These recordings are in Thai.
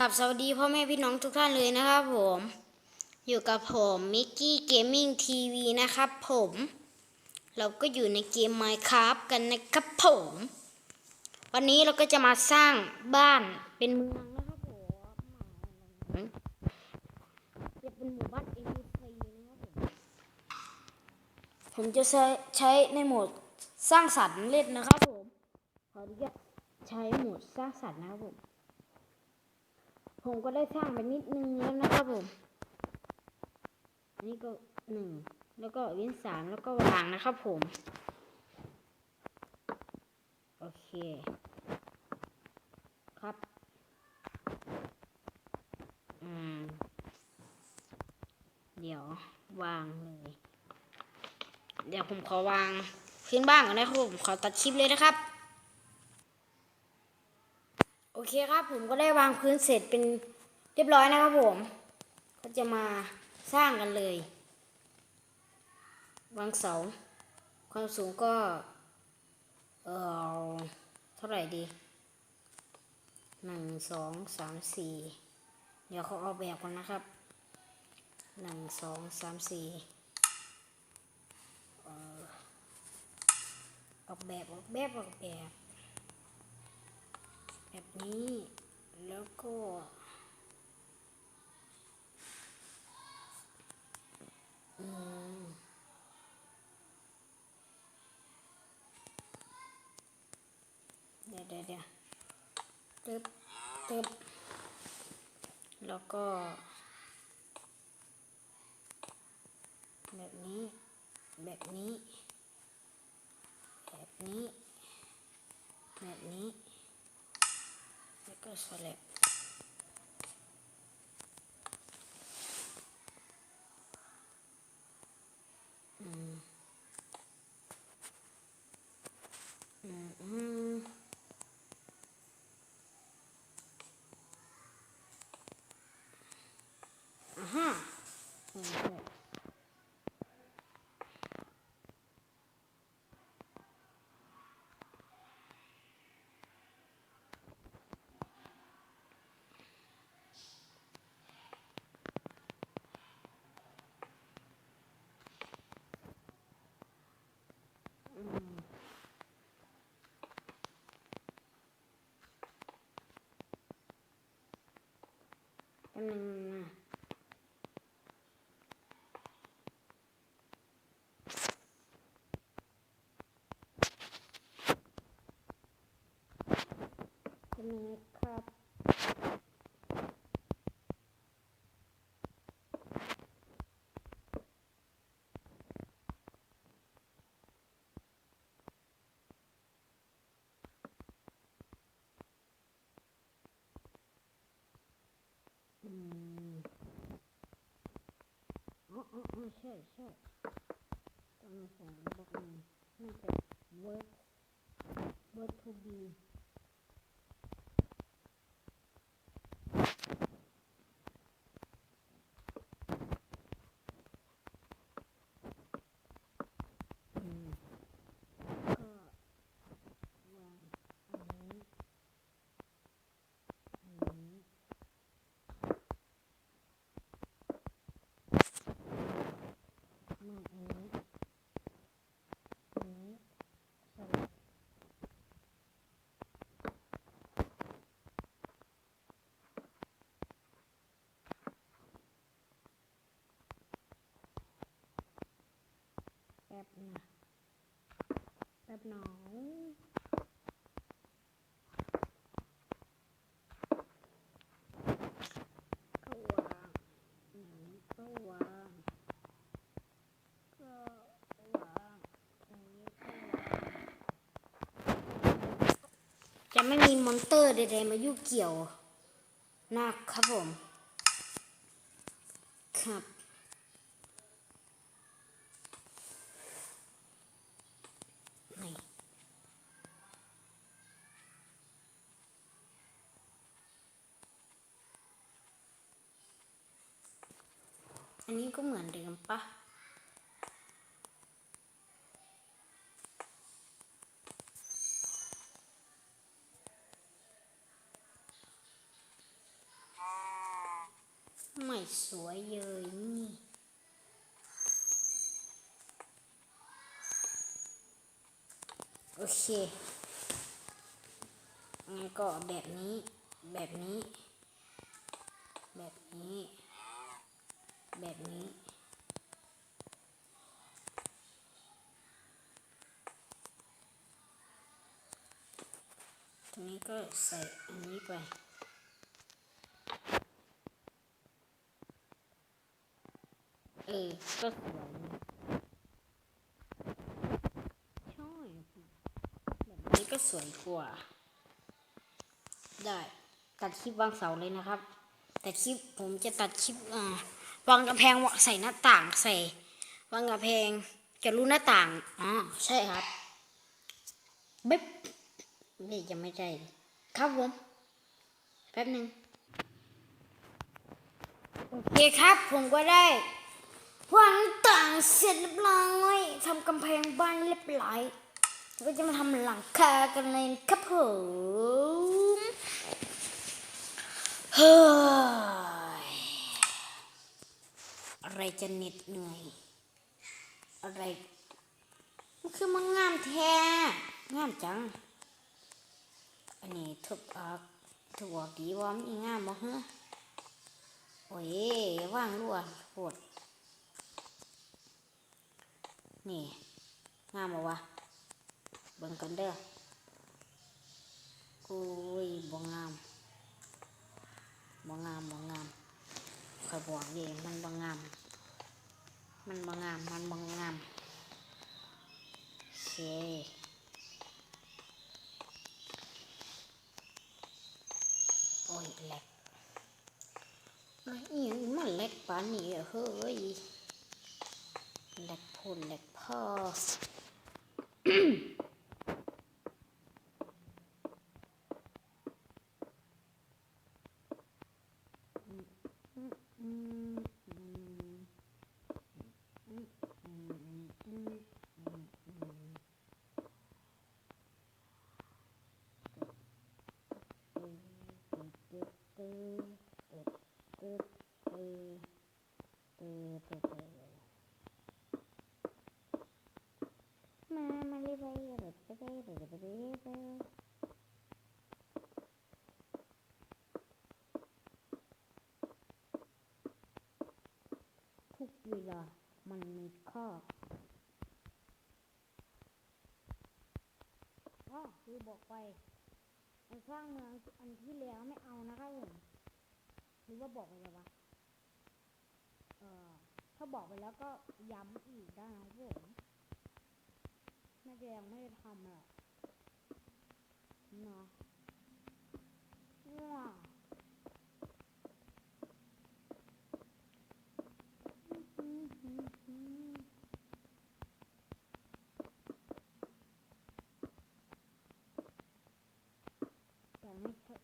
กับสวัสดีพ่อแม่พี่น้องทุกท่านเลยนะครับผม อยู่กับผมมิกกี้เกมมิ่งทีวีนะครับผม เราก็อยู่ในเกม Minecraft กันนะครับผม วันนี้เราก็จะมาสร้างบ้านเป็นเมืองนะครับผมจะเป็นหมู่บ้าน ABC นะครับผมผมจะใช้ใช้ในโหมดสร้างสรรค์เล่นนะครับผมขออนุญาตใช้โหมดสร้างสรรค์นะครับผม ผมก็ได้สร้างไปนิดนึงแล้วนะครับผมอันนี้ก็หนึ่งแล้วก็เว้นสามแล้วก็วางนะครับ ผม โอเค ครับอืมเดี๋ยววางเลยเดี๋ยวผมขอวางขึ้นบ้างก่อนนะครับผมขอตัดคลิปเลยนะครับ เคครับผมก็ได้วางพื้นเสร็จเป็นเรียบร้อยนะครับผม ก็จะมาสร้างกันเลย วางเสา ความสูงก็ เออเท่าไหร่ดีหนึ่งสองสามสี่เดี๋ยวเขาเอาแบบก่อนนะครับหนึ่งสองสามสี่ออกแบบออกแบบออกแบบ แบบนี้ แล้วก็เดี๋ยวเดี๋ยวเดี๋ยวตึ๊บตึ๊บแล้วก็ แบบนี้ แบบนี้ แบบนี้ แบบนี้ แล้วก็สลับอืม อืมอืมอ่าฮะอืมใช่อืม แป๊บนึงนะแป๊บนึงนะครับอืมอ๋ออ๋ออ๋อใช่ใช่ต้องมาใส่บล็อ กหนึ่งน่าจะ work work to be อืมก็วางอันนี้อันนี้มาอันนี้อันนี้สลับ แป๊บนะแป๊บหนองก็วางอย่งก็วางก็วางอย่างนี้ก็วางจะไม่มีมอนเตอร์ใดๆมายุ่งเกี่ยวนะครับผมครับ อันนี้ก็เหมือนเดิมปะไม่สวยเลยนี่โอเคงั้นก็แบบนี้ แบบนี้ แบบนี้ แบบนี้ ตรงนี้ก็ใส่อันนี้ไปเออก็สวยนะใช่แบบนี้ก็สวยกว่า ได้ ตัดคลิปวางเสาเลยนะครับ แต่คลิปผมจะตัดคลิปอ่า วางกำแพงใส่หน้าต่างใส่วางกำแพงจะรู้หน้าต่างอ๋อใช่ครับบ๊บนี่จะไม่ใช่ครับผมแป๊บหนึ่งโอเคครับผมก็ได้วางต่างเสร็จเรียบร้อยทำกำแพงบ้านเรียบร้อยก็จะมาทำหลังคากันเลยครับผมเฮ้ย อะไรจะเหน็ดเหนื่อย อะไร มันคือมันงามแท้งามจัง อันนี้ทุบออกทุบออกดีว่ามันงามบ่ฮะโอ้ยว่างรั่วโหดนี่ งามบ่วะเบิ่งกันเด้อกุยบ่งามบ่งามบ่งามคอยบอกดิมันบ่งาม มันบางาม มันบางามเคโอ้ยเล็กแล้วอีหยังมันเล็กปานนี้เฮ้ยเล็กพูนเล็กพ่อ มามาเลยไปเลยไปเลยไปเลยไปเลยไปเลยทุ กเวลามันมีค่าอ๋อคือบอกไปอันสร้างเมืองอันที่แล้วไม่เอานะครับผมหรือว่าบอกไปแล้ววะเออถ้าบอกไปแล้วก็ย้ำอีกได้นะผมน่าจะยังไม่ได้ทำอะเนาะว้าต่ไม่ค่อย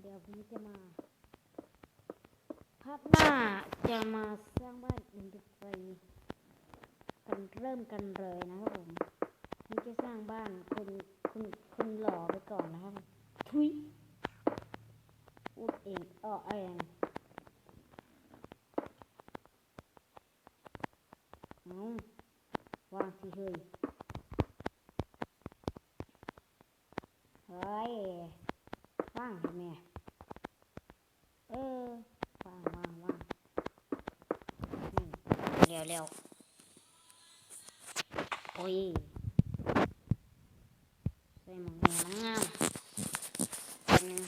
เดี๋ยว ผมจะมาภาพหน้าจะมาสร้างบ้านอินดัสทรีกันเริ่มกันเลยนะครับผมนี่จะสร้างบ้านคุณคุณคุณหล่อไปก่อนนะครับทุยอุดเองอ้อเองเอาวางสิเฮ้ยเฮ้ยว่างทำไม เออว่างว่างว่างนี่เร็วเร็วโอ้ยใส่หมวกแดงงามแป๊บนึง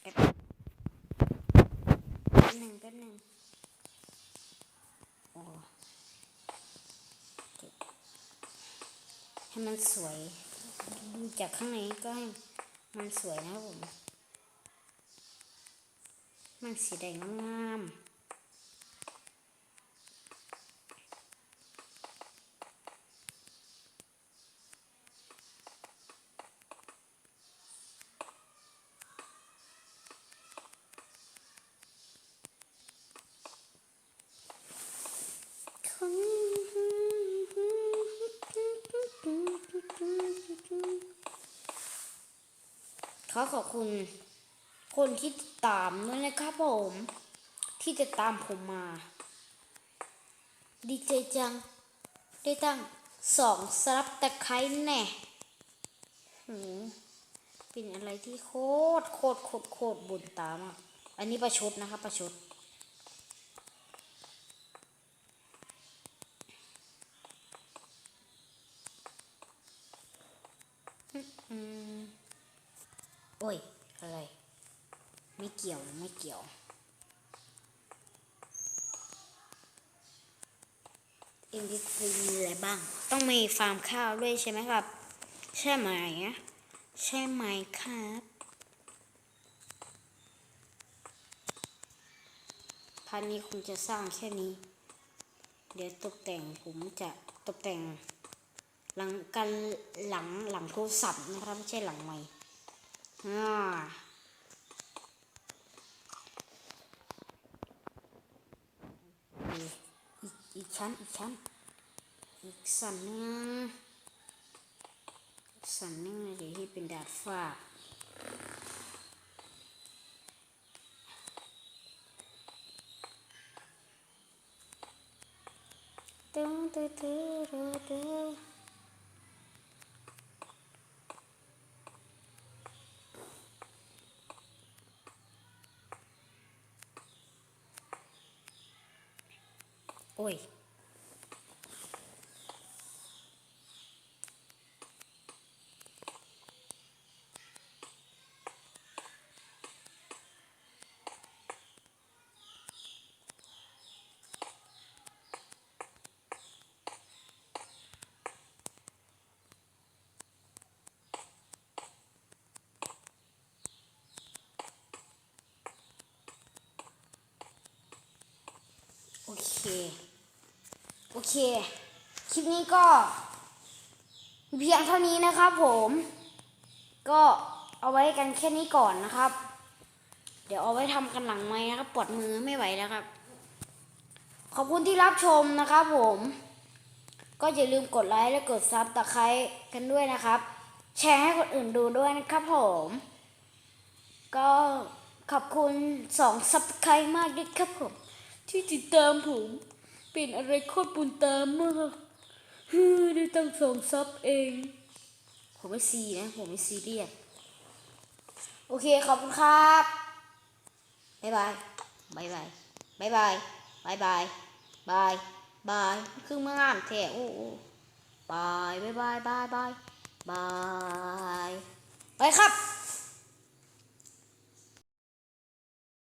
แป๊บแป๊บหนึ่งแป๊บหนึ่งโอ้ให้มันสวย ดูจากข้างในก็ให้มันสวยนะครับผม มันสีแดงงามขอขอบคุณ คนที่ติดตามด้วยนะครับผม ที่จะตามผมมา ดีใจจัง ได้ตั้งสองซับตะไคร้แน่โหเป็นอะไรที่โคตรโคตรโคตรโคตรบุญตามากอันนี้ประชดนะครับประชดอืมโอ้ย อะไร ไม่เกี่ยวไม่เกี่ยวเอ็มดีซีอะไรบ้าง ต้องมีฟาร์มข้าวด้วยใช่ไหมครับ ใช่ไหมใช่ไหมครับพันนี้คุณจะสร้างแค่นี้ เดี๋ยวตกแต่งผมจะตกแต่ง หลังกันหลังหลังโทรศัพท์นะครับ ไม่ใช่หลังไมค์อ่าอีกอีก ชั้นอีกชั้นอีกสันหนึงอีกสันหนึงเดี๋ยวที่เป็นดาดฟ้าตึ้งตึ้งตึ้งตึ้งตึ้งโอ้ย โอเคโอเค คลิปนี้ก็ เพียงเท่านี้นะครับผม ก็เอาไว้กันแค่นี้ก่อนนะครับ เดี๋ยวเอาไว้ทำกันหลังไหมนะครับ ปวดมือไม่ไหวแล้วครับ ขอบคุณที่รับชมนะครับผม ก็อย่าลืมกดไลค์และกดซับตะไคร้กันด้วยนะครับ แชร์ให้คนอื่นดูด้วยนะครับผม ก็ขอบคุณสองซับสไครต์มากด้วยครับผม ที่ติดตามผม เป็นอะไรโคตรบุญตามมากฮือได้ตั้งสองซับเอง ผมไม่ซีนะ ผมไม่ซีเรียสโอเค ขอบคุณครับบ๊ายบายบ๊ายบายบ๊ายบายบ๊ายบายบายบายคือเมื่องามแท้โอ้โอ้บายบายบายบายบายบายไปครับ